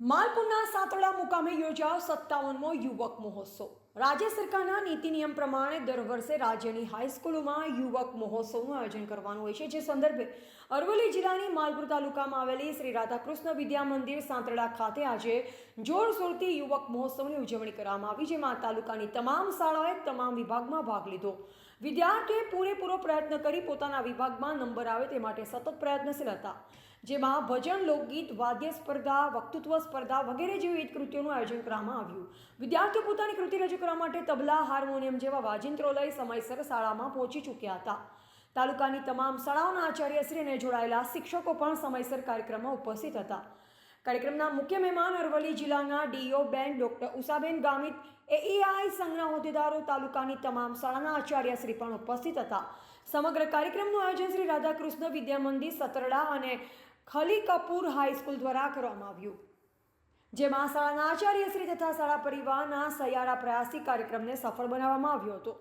માલપુરના સાંતળા મુકામે યોજાયો સત્તાવનમો યુવક મહોત્સવ. રાજ્ય સરકારના નીતિ નિયમ પ્રમાણે દર વર્ષે રાજ્યની હાઈસ્કૂલોમાં યુવક મહોત્સવનું આયોજન કરવાનું હોય છે. જે સંદર્ભે અરવલ્લી જિલ્લાની માલપુર તાલુકામાં આવેલી શ્રી રાધાકૃષ્ણ વિદ્યા મંદિર સાંતરડા ખાતે આજે જોરશોરથી યુવક મહોત્સવની ઉજવણી કરવામાં આવી, જેમાં તાલુકાની તમામ શાળાઓએ તમામ વિભાગમાં ભાગ લીધો. વિદ્યાર્થીઓએ પૂરેપૂરો પ્રયત્ન કરી પોતાના વિભાગમાં નંબર આવે તે માટે સતત પ્રયત્નશીલ હતા. જેમાં ભજન, લોકગીત, વાદ્ય સ્પર્ધા, વક્તૃત્વ સ્પર્ધા વગેરે જેવી વિવિધ કૃતિઓનું આયોજન કરવામાં આવ્યું. વિદ્યાર્થીઓ પોતાની કૃતિ રજૂ કરવા માટે તબલા, હાર્મોનિયમ જેવા વાજિંત્રો લઈ સમયસર શાળામાં પહોંચી ચૂક્યા હતા. તાલુકાની તમામ શાળાઓના આચાર્યશ્રીને જોડાયેલા શિક્ષકો પણ સમયસર કાર્યક્રમમાં ઉપસ્થિત હતા. કાર્યક્રમના મુખ્ય મહેમાન અરવલ્લી જિલ્લાના ડીઓ બેન ડોક્ટર ઉષાબેન ગામિત એઈઆઈ સંઘના હોદ્દેદારો, તાલુકાની તમામ શાળાના આચાર્યશ્રી પણ ઉપસ્થિત હતા. સમગ્ર કાર્યક્રમનું આયોજન શ્રી રાધાકૃષ્ણ વિદ્યામંદિર સતરડા અને ખલી કપૂર હાઈસ્કૂલ દ્વારા કરવામાં આવ્યું. જેમાં શાળાના આચાર્યશ્રી તથા શાળા પરિવારના સયારા પ્રયાસી કાર્યક્રમને સફળ બનાવવામાં આવ્યો હતો.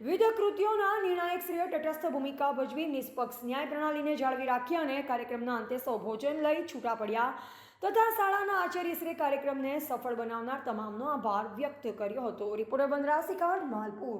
વિવિધ કૃતિઓના નિર્ણાયક શ્રીઓ તટસ્થ ભૂમિકા ભજવી નિષ્પક્ષ ન્યાય પ્રણાલીને જાળવી રાખી અને કાર્યક્રમના અંતે સૌ ભોજન લઈ છૂટા પડ્યા તથા શાળાના આચાર્યશ્રી કાર્યક્રમને સફળ બનાવનાર તમામનો આભાર વ્યક્ત કર્યો હતો. રિપોર્ટર બંદરા સિકાડ માલપુર